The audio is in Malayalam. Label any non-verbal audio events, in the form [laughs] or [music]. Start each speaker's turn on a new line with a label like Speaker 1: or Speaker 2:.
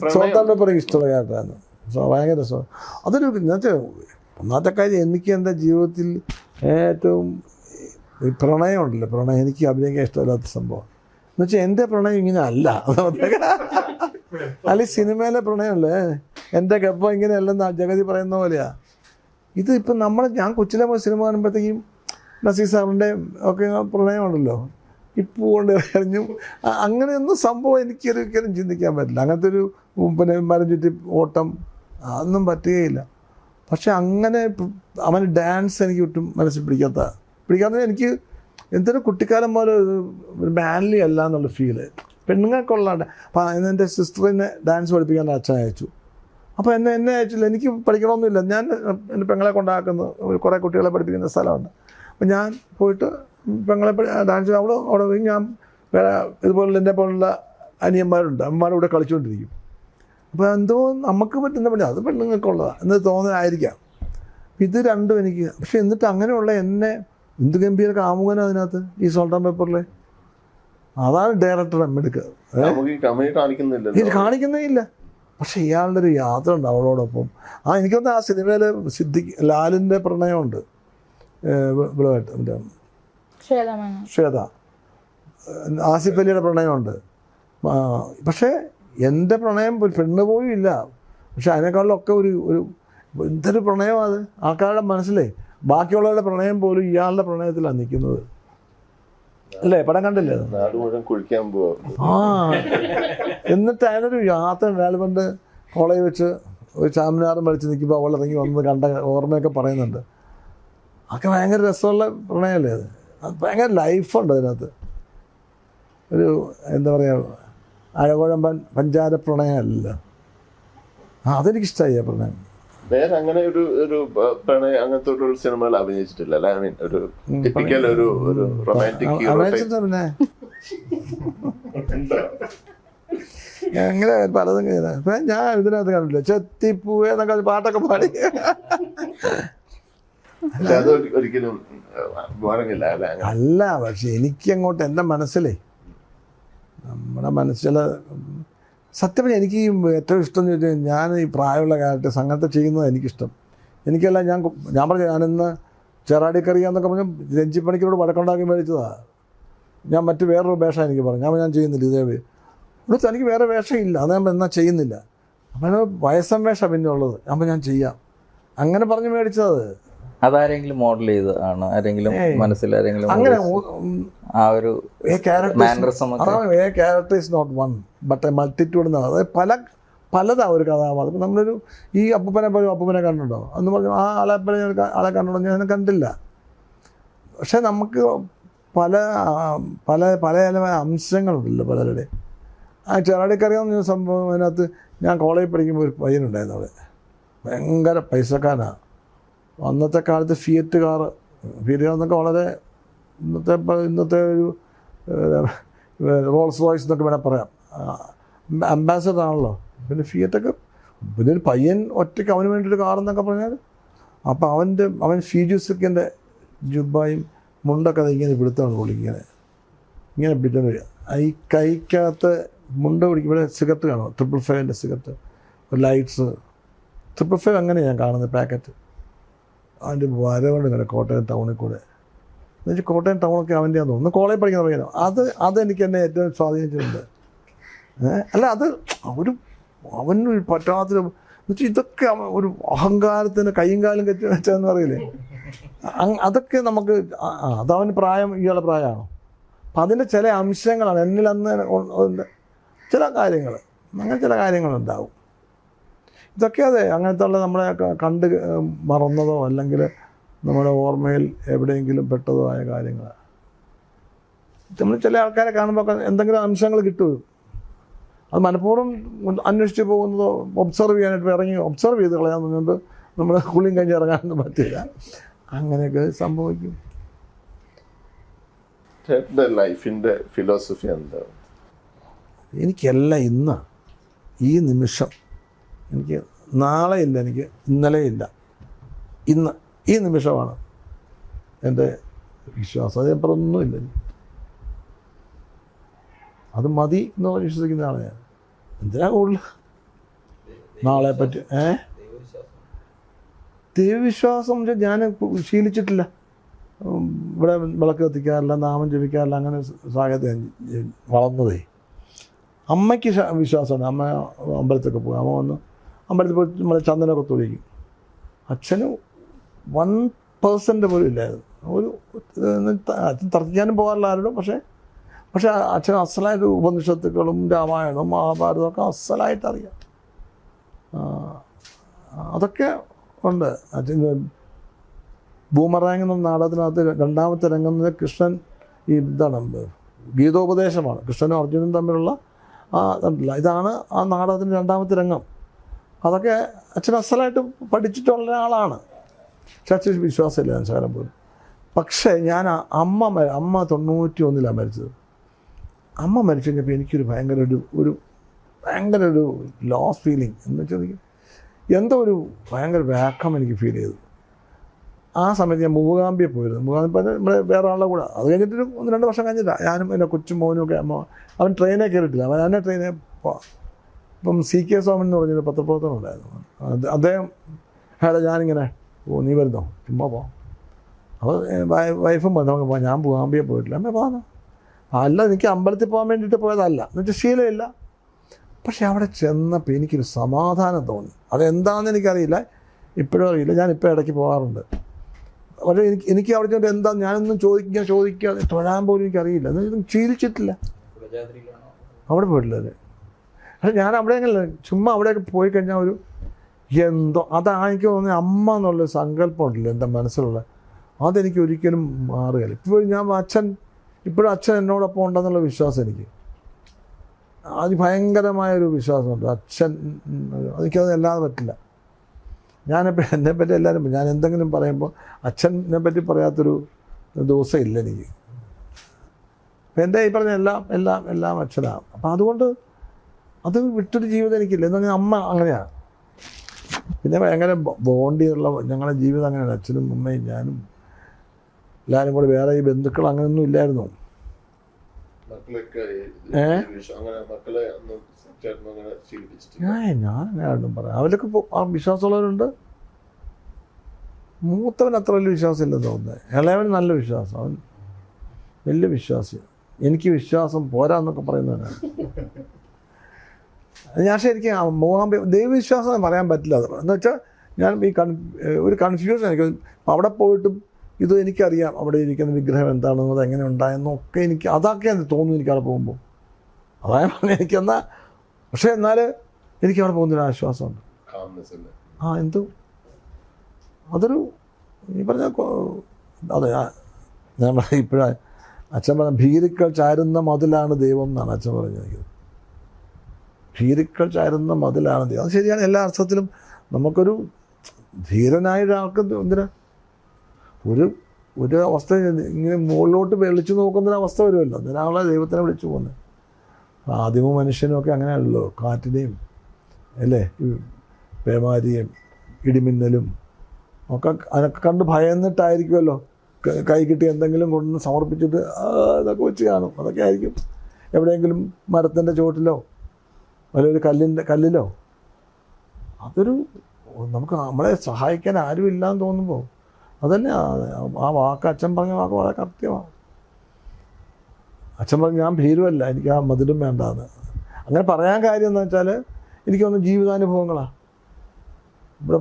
Speaker 1: സ്വന്തം പേപ്പർ ഇഷ്ടമുള്ള സോ ഭയങ്കര അതൊരു ഇന്നത്തെ ഒന്നാമത്തെ കാര്യം എനിക്ക് എന്റെ ജീവിതത്തിൽ ഏറ്റവും ഈ പ്രണയം ഉണ്ടല്ലോ. പ്രണയം എനിക്ക് അഭിനയിക്കാൻ ഇഷ്ടമില്ലാത്ത സംഭവം. എന്ന് വെച്ചാൽ എന്റെ പ്രണയം ഇങ്ങനെ അല്ല. അല്ല ഈ സിനിമയിലെ പ്രണയമല്ലേ? എന്റെ ഗപ്പം ഇങ്ങനെ അല്ലെന്ന് ജഗതി പറയുന്ന പോലെയാ. ഇത് ഇപ്പം നമ്മൾ ഞാൻ കൊച്ചിലെ പോയി സിനിമ കാണുമ്പോഴത്തേക്കും നസീർ സാറിന്റെ ഒക്കെ പ്രണയമുണ്ടല്ലോ. ഇപ്പോൾ കൊണ്ട് കഴിഞ്ഞു അങ്ങനെയൊന്നും സംഭവം എനിക്കൊരിക്കലും ചിന്തിക്കാൻ പറ്റില്ല. അങ്ങനത്തെ ഒരു പിന്നെ മരം ചുറ്റി ഓട്ടം അതൊന്നും പറ്റുകയില്ല. പക്ഷെ അങ്ങനെ അവന് ഡാൻസ് എനിക്ക് ഒട്ടും മനസ്സിൽ പിടിക്കാത്ത പിടിക്കാത്ത എനിക്ക് എന്തൊരു കുട്ടിക്കാലം പോലെ മാൻലി അല്ല എന്നുള്ള ഫീൽ പെണ്ണുങ്ങൾക്കുള്ള അപ്പം എന്റെ സിസ്റ്ററിനെ ഡാൻസ് പഠിപ്പിക്കാൻ അച്ഛൻ അയച്ചു. അപ്പോൾ എന്നെ എന്നെ അയച്ചില്ല. എനിക്ക് പഠിക്കണമെന്നില്ല ഞാൻ എന്റെ പെങ്ങളെ കൊണ്ടാക്കുന്ന. കുറേ കുട്ടികളെ പഠിപ്പിക്കുന്ന സ്ഥലമുണ്ട്. അപ്പം ഞാൻ പോയിട്ട് പെങ്ങളെ ഡാൻസ് അവിടെ അവിടെ ഞാൻ വേറെ ഇതുപോലുള്ള എന്നെ പോലുള്ള അനിയന്മാരുണ്ട്. അമ്മമാരും ഇവിടെ കളിച്ചുകൊണ്ടിരിക്കും അപ്പോൾ എന്തോ നമുക്ക് പറ്റുന്ന പണി അത് പെണ്ണുങ്ങൾക്കുള്ളതാണ് എന്ന് തോന്നലായിരിക്കാം ഇത് രണ്ടും എനിക്ക് പക്ഷെ എന്നിട്ട് അങ്ങനെയുള്ള എന്നെ എന്ത് ഗംഭീര കാമുകന അതിനകത്ത് ഈ സോൾട്ടാൻ പേപ്പറിലെ? അതാണ് ഡയറക്ടർ എമ്മെടുക്കുക ഇത് കാണിക്കുന്നേ ഇല്ല. പക്ഷെ ഇയാളുടെ ഒരു യാത്ര ഉണ്ട് അവളോടൊപ്പം. ആ എനിക്കൊന്ന് ആ സിനിമയിൽ സിദ്ധി ലാലിന്റെ പ്രണയമുണ്ട്. ഇവളുമായിട്ട് ശ്വേത. ആസിഫ് അലിയുടെ പ്രണയമുണ്ട്. പക്ഷേ എന്റെ പ്രണയം പെണ്ണ് പോലും ഇല്ല. പക്ഷെ അതിനേക്കാളിലൊക്കെ ഒരു ഒരു എന്തൊരു പ്രണയം അത്? ആൾക്കാരുടെ മനസ്സിലേ ബാക്കിയുള്ളവരുടെ പ്രണയം പോലും ഇയാളുടെ പ്രണയത്തിലാണ് നിൽക്കുന്നത്. അല്ലേ? പടം കണ്ടില്ലേ? ആ. എന്നിട്ട് അതിനൊരു യാത്ര പണ്ട് കോളേജ് വെച്ച് ഒരു ചാമിനാറും വലിച്ച് നിൽക്കുമ്പോൾ അവൾ ഇറങ്ങി വന്നത് കണ്ട ഓർമ്മയൊക്കെ പറയുന്നുണ്ട്. അതൊക്കെ ഭയങ്കര രസമുള്ള പ്രണയമല്ലേ അത്? ഭയങ്കര ലൈഫുണ്ട് അതിനകത്ത്. ഒരു എന്താ പറയുക അഴകുഴമ്പൻ പഞ്ചാര പ്രണയമല്ല ആ അതെനിക്കിഷ്ടമായി ആ പ്രണയം.
Speaker 2: വേറെ അങ്ങനെ ഒരു ഒരു പ്രണയം അങ്ങനത്തെ ഒരു സിനിമയിൽ അഭിനയിച്ചിട്ടില്ല അല്ലെ? ഐ മീൻ ഒരു ടിപ്പിക്കൽ ഒരു ഒരു
Speaker 1: റൊമാന്റിക് പിന്നെ? അങ്ങനെ പലതും ഞാൻ ഇതിനകത്ത് കണ്ടില്ല ചെത്തിപ്പൂവേ എന്നൊക്കെ പാട്ടൊക്കെ പാടി.
Speaker 2: അല്ല
Speaker 1: പക്ഷെ എനിക്ക് അങ്ങോട്ട് എന്റെ മനസ്സിലേ നമ്മുടെ മനസ്സിൽ സത്യം എനിക്ക് ഏറ്റവും ഇഷ്ടം എന്ന് ചോദിച്ചാൽ ഞാൻ ഈ പ്രായമുള്ള കാലത്ത് സംഘത്തെ ചെയ്യുന്നത് എനിക്കിഷ്ടം. എനിക്കല്ല ഞാൻ ഞാൻ പറഞ്ഞു ഞാനിന്ന് ചെറാടിക്കറിയാന്നൊക്കെ പറഞ്ഞു രഞ്ജിപ്പണിക്കരോട് വടക്കുണ്ടാക്കി മേടിച്ചതാണ് ഞാൻ മറ്റ് വേറൊരു വേഷം എനിക്ക് പറഞ്ഞു. ഞാൻ ഞാൻ ചെയ്യുന്നില്ല ഇതേ ഇവിടെ തനിക്ക് വേറെ വേഷമില്ല അത് ഞാൻ എന്നാൽ ചെയ്യുന്നില്ല. അപ്പോൾ വയസ്സം വേഷം പിന്നെ ഉള്ളത്. അപ്പം ഞാൻ ചെയ്യാം. അങ്ങനെ പറഞ്ഞ് മേടിച്ചത്.
Speaker 3: അതാരെങ്കിലും മോഡൽ ചെയ്ത് ആണ്? ആരെങ്കിലും മനസ്സിൽ ആരെങ്കിലും
Speaker 1: അങ്ങനെ
Speaker 3: ആ ഒരു
Speaker 1: character is not one but a multitude എന്നാണ് അതായത് പല പലതാ ഒരു കഥാപാത്രം. നമ്മളൊരു ഈ അപ്പൂപ്പനെ പോലും അപ്പൂപ്പനെ കണ്ടിട്ടുണ്ടോ? എന്ന് പറഞ്ഞു ആ ആളെ പോലെ ഞാൻ ആളെ കണ്ടിട്ടുണ്ടോ? ഞാൻ കണ്ടില്ല പക്ഷെ നമുക്ക് പല പല പല പല അംശങ്ങളുണ്ടല്ലോ പലരുടെ. ആ ചെറാടിക്കറിയാവുന്ന സംഭവം അതിനകത്ത് ഞാൻ കോളേജിൽ പഠിക്കുമ്പോൾ ഒരു പയ്യനുണ്ടായിരുന്നു അവിടെ. ഭയങ്കര പൈസക്കാരനാണ് അന്നത്തെ കാലത്ത് ഫിയറ്റ് കാർ ഫിയറ്റ് കാർ എന്നൊക്കെ വളരെ ഇന്നത്തെ ഇന്നത്തെ ഒരു റോൾസ് റോയ്സ് എന്നൊക്കെ വേണേൽ പറയാം. അംബാസഡർ ആണല്ലോ. പിന്നെ ഫിയറ്റൊക്കെ പിന്നെ ഒരു പയ്യൻ ഒറ്റയ്ക്ക് അവന് വേണ്ടിയൊരു കാർ എന്നൊക്കെ പറഞ്ഞാൽ അപ്പോൾ അവന്റെ അവൻ ഫീജുസിക്കിന്റെ ജുബായും മുണ്ടൊക്കെ അത് ഇങ്ങനെ പിടുത്താണ് പുള്ളി ഇങ്ങനെ. വരിക. ഈ കൈക്കകത്ത് മുണ്ട പിടിക്കുമ്പോൾ ഇവിടെ സിഗരറ്റ് കാണും. ട്രിപ്പിൾ ഫൈവിന്റെ സിഗരറ്റ്. ലൈറ്റ്സ് ട്രിപ്പിൾ ഫൈവ് അങ്ങനെ ഞാൻ കാണുന്നത് പാക്കറ്റ് അതിന്റെ വരവുണ്ട് ഇങ്ങനെ കോട്ടയം ടൗണിൽ കൂടെ. എന്നുവെച്ചാൽ കോട്ടയം ടൗണൊക്കെ അവന്റെ ആണെന്ന് തോന്നുന്നു. കോളേജ് പഠിക്കുന്ന പയ്യനോ. അത് അതെനിക്ക് എന്നെ ഏറ്റവും സ്വാധീനിച്ചിട്ടുണ്ട്. അല്ല അത് ഒരു അവന് പറ്റാത്തൊരു എന്നുവെച്ചാൽ ഇതൊക്കെ ഒരു അഹങ്കാരത്തിന് കൈയും കാലും കെട്ടി വെച്ചതെന്ന് പറയില്ലേ? അതൊക്കെ നമുക്ക് അതവന് പ്രായം ഇയാളുടെ പ്രായമാണോ? അപ്പം അതിന്റെ ചില അംശങ്ങളാണ് എന്നിൽ അന്ന് ചില കാര്യങ്ങൾ. അങ്ങനെ ചില കാര്യങ്ങളുണ്ടാവും. ഇതൊക്കെ അതെ. അങ്ങനത്തെ ഉള്ള നമ്മളെ കണ്ട് മറന്നതോ അല്ലെങ്കിൽ നമ്മുടെ ഓർമ്മയിൽ എവിടെയെങ്കിലും പെട്ടതോ ആയ കാര്യങ്ങൾ നമ്മൾ ചില ആൾക്കാരെ കാണുമ്പോൾ എന്തെങ്കിലും അംശങ്ങൾ കിട്ടും. അത് മനഃപൂർവം അന്വേഷിച്ച് പോകുന്നതോ ഒബ്സർവ് ചെയ്യാനായിട്ട് ഇറങ്ങി ഒബ്സർവ് ചെയ്ത് കളയാൻ പറഞ്ഞുകൊണ്ട് നമ്മൾ കുളിയും കഴിഞ്ഞ് ഇറങ്ങാനൊന്നും പറ്റില്ല. അങ്ങനെയൊക്കെ സംഭവിക്കും.
Speaker 2: ലൈഫിന്റെ ഫിലോസഫി എന്താ?
Speaker 1: എനിക്കെല്ലാം ഇന്ന് ഈ നിമിഷം എനിക്ക് നാളെ ഇല്ല എനിക്ക് ഇന്നലെ ഇല്ല. ഇന്ന് ഈ നിമിഷമാണ് എന്റെ വിശ്വാസം. ഇല്ല. അത് മതി എന്ന് പറഞ്ഞ് വിശ്വസിക്കുന്ന ആളെ ഞാൻ. എന്തിനാ കൂടുതൽ? നാളെ പറ്റി ഏ? ദൈവവിശ്വാസം ഞാൻ ശീലിച്ചിട്ടില്ല. ഇവിടെ വിളക്ക് കത്തിക്കാറില്ല നാമം ജപിക്കാറില്ല അങ്ങനെ സാഹചര്യം വളർന്നതേ. അമ്മയ്ക്ക് വിശ്വാസമാണ് അമ്മ അമ്പലത്തൊക്കെ പോകും അമ്മ വന്ന് അമ്പലത്തിൽ പോയി നമ്മൾ ചന്ദനമൊക്കെ തൊഴിക്കും അച്ഛന് വൺ പേഴ്സന്റ് പോലും ഇല്ലായിരുന്നു. ഒരു അച്ഛൻ തർക്കിക്കാനും പോകാറില്ല ആരോടും പക്ഷേ പക്ഷേ അച്ഛൻ അസലായിട്ട് ഉപനിഷത്തുക്കളും രാമായണവും മഹാഭാരതവും ഒക്കെ അസലായിട്ട് അറിയാം. അതൊക്കെ ഉണ്ട്. അച്ഛൻ ഭൂമറാങ് എന്ന നാടകത്തിനകത്ത് രണ്ടാമത്തെ രംഗം കൃഷ്ണൻ ഈ ഇതാണ് ഗീതോപദേശമാണ്. കൃഷ്ണനും അർജുനും തമ്മിലുള്ള ആ ഇതാണ് ആ നാടകത്തിന്റെ രണ്ടാമത്തെ രംഗം. അതൊക്കെ അച്ഛൻ അസലായിട്ട് പഠിച്ചിട്ടുള്ള ആളാണ് പക്ഷെ അച്ഛൻ വിശ്വാസമില്ല ശകലം പോലും. പക്ഷേ ഞാൻ അമ്മ അമ്മ തൊണ്ണൂറ്റി ഒന്നിലാണ് മരിച്ചത്. അമ്മ മരിച്ചു കഴിഞ്ഞപ്പോൾ എനിക്കൊരു ഭയങ്കര ഒരു ഒരു ഭയങ്കര ഒരു ലോസ് ഫീലിംഗ് എന്ന് വെച്ചാൽ എന്തോ ഒരു ഭയങ്കര വേക്കം എനിക്ക് ഫീൽ ചെയ്തു. ആ സമയത്ത് ഞാൻ മൂകാമ്പിയെ പോയിരുന്നു. മൂകാമ്പി പോയത് നമ്മുടെ വേറെ ആളുടെ കൂടെ. അത് കഴിഞ്ഞിട്ടൊരു ഒന്ന് രണ്ട് വർഷം കഴിഞ്ഞിട്ടാണ് ഞാനും എന്റെ കൊച്ചും മോനും ഒക്കെ അമ്മ അവൻ ട്രെയിനേ കയറിയിട്ടില്ല. അവൻ എന്നെ ട്രെയിനെ ഇപ്പം സി കെ സോമൻ എന്ന് പറഞ്ഞൊരു പത്രപ്രവർത്തനം ഉണ്ടായിരുന്നു. അദ്ദേഹം അയാളെ ഞാനിങ്ങനെ ഓ നീ വരുന്നോ? ചുമ്മാ പോ. അപ്പോൾ വൈഫും പറഞ്ഞു നമുക്ക് പോവാം ഞാൻ അമ്പിയെ പോയിട്ടില്ല. അമ്മ പോകാനോ അല്ല എനിക്ക് അമ്പലത്തിൽ പോകാൻ വേണ്ടിയിട്ട് പോയതല്ല. എന്ന് വെച്ചാൽ ശീലമില്ല. പക്ഷേ അവിടെ ചെന്നപ്പോൾ എനിക്കൊരു സമാധാനം തോന്നി. അതെന്താണെന്ന് എനിക്കറിയില്ല. ഇപ്പോഴും അറിയില്ല. ഞാൻ ഇപ്പോൾ ഇടയ്ക്ക് പോകാറുണ്ട്. പക്ഷേ എനിക്ക് എനിക്ക് അവിടെ ചെന്നിട്ട് എന്താ ഞാനൊന്നും ചോദിക്കുക ചോദിക്കുക തൊഴാൻ പോലും എനിക്കറിയില്ല. ശീലിച്ചിട്ടില്ല. അവിടെ പോയിട്ടില്ല പക്ഷെ ഞാൻ അവിടെ അങ്ങനെ ചുമ്മാ അവിടെ പോയി കഴിഞ്ഞാൽ ഒരു എന്തോ അതാ എനിക്ക് തോന്നുന്നത് അമ്മ എന്നുള്ള സങ്കല്പം ഉണ്ടല്ലോ എന്റെ മനസ്സിലുള്ള. അതെനിക്ക് ഒരിക്കലും മാറുകയില്ല. ഇപ്പോൾ ഞാൻ അച്ഛൻ ഇപ്പോഴും അച്ഛൻ എന്നോടൊപ്പം ഉണ്ടെന്നുള്ള വിശ്വാസം എനിക്ക്. അത് ഭയങ്കരമായൊരു വിശ്വാസമുണ്ട്. അച്ഛൻ എനിക്കത് അല്ലാതെ പറ്റില്ല. ഞാൻ എന്നെ പറ്റി എല്ലാവരും ഞാൻ എന്തെങ്കിലും പറയുമ്പോൾ അച്ഛനെ പറ്റി പറയാത്തൊരു ദിവസം ഇല്ല എനിക്ക് എന്റെ ഈ പറഞ്ഞ എല്ലാം എല്ലാം എല്ലാം അച്ഛനാണ് അപ്പം അതുകൊണ്ട് അത് വിട്ടൊരു ജീവിതം എനിക്കില്ല. എന്നങ്ങനെ അമ്മ അങ്ങനെയാണ് പിന്നെ ഭയങ്കര ബോണ്ടിയുള്ള ഞങ്ങളുടെ ജീവിതം അങ്ങനെയാണ് അച്ഛനും അമ്മയും ഞാനും എല്ലാവരും കൂടെ വേറെ ഈ ബന്ധുക്കൾ അങ്ങനെയൊന്നും ഇല്ലായിരുന്നു.
Speaker 2: ശീലിപ്പിച്ചിട്ടില്ല.
Speaker 1: ഞാൻ അങ്ങനെയാണെന്നും പറയാം. അവരൊക്കെ വിശ്വാസമുള്ളവരുണ്ട്. മൂത്തവൻ അത്ര വലിയ വിശ്വാസമില്ലെന്ന് തോന്നുന്നത് ഇളയവൻ നല്ല വിശ്വാസം. അവൻ വലിയ വിശ്വാസിയാണ് എനിക്ക് വിശ്വാസം പോരാന്നൊക്കെ പറയുന്നവനാണ് [laughs] ഞാൻ ശരിക്കും മൂകാംബി ദൈവവിശ്വാസം എന്ന് പറയാൻ പറ്റില്ല അത്. എന്ന് വെച്ചാൽ ഞാൻ ഈ കൺ ഒരു കൺഫ്യൂഷൻ എനിക്ക് അവിടെ പോയിട്ടും ഇത് എനിക്കറിയാം. അവിടെ ഇരിക്കുന്ന വിഗ്രഹം എന്താണെന്നും അത് എങ്ങനെ ഉണ്ടായെന്നും ഒക്കെ എനിക്ക് അതൊക്കെ എനിക്ക് തോന്നുന്നു എനിക്ക് അവിടെ പോകുമ്പോൾ അതായത് പറഞ്ഞാൽ എനിക്കെന്നാൽ പക്ഷേ എന്നാൽ എനിക്ക് അവിടെ പോകുന്നൊരു ആശ്വാസമുണ്ട്. ആ എന്തോ. അതൊരു ഈ പറഞ്ഞ അതെ ഞാൻ ഞാൻ ഇപ്പോഴാണ് അച്ഛൻ പറഞ്ഞ ഭീരുക്കൾ ചാരുന്ന മതിലാണ് ദൈവം എന്നാണ് അച്ഛൻ പറഞ്ഞിരിക്കുന്നത് ഭീരുക്കൾ ചാരുന്ന മതിലാണ് ദൈവം. അത് ശരിയാണ്. എല്ലാ അർത്ഥത്തിലും നമുക്കൊരു ധീരനായ ഒരാൾക്ക് എന്തിനാ? ഒരു ഒരു അവസ്ഥ ഇങ്ങനെ മുകളിലോട്ട് വെളിച്ചു നോക്കുന്നൊരു അവസ്ഥ വരുമല്ലോ അതിനാണല്ലോ ദൈവത്തിനെ വിളിച്ചു പോകുന്നത് ആദിമ മനുഷ്യനും ഒക്കെ അങ്ങനെയാണല്ലോ. കാറ്റിനെയും അല്ലേ? പേമാരിയും ഇടിമിന്നലും ഒക്കെ അതൊക്കെ കണ്ട് ഭയന്നിട്ടായിരിക്കുമല്ലോ. ക- കിട്ടി എന്തെങ്കിലും കൊണ്ടുവന്ന് സമർപ്പിച്ചിട്ട് അതൊക്കെ വെച്ച് കാണും. അതൊക്കെ ആയിരിക്കും. എവിടെയെങ്കിലും മരത്തിന്റെ ചുവട്ടിലോ ഒരു കല്ലിന്റെ കല്ലിലോ? അതൊരു നമുക്ക് നമ്മളെ സഹായിക്കാൻ ആരും ഇല്ലാന്ന് തോന്നുമ്പോൾ അതന്നെ ആ- വാക്ക് അച്ഛൻ പറഞ്ഞ വാക്ക് വളരെ കൃത്യമാണ് അച്ഛൻ പറഞ്ഞു ഞാൻ ഭീരുവല്ല എനിക്ക് ആ മതിലും വേണ്ടാന്ന്. അങ്ങനെ പറയാൻ കാര്യം എന്ന് വെച്ചാൽ എനിക്കൊന്ന് ജീവിതാനുഭവങ്ങളാണ് ഇവിടെ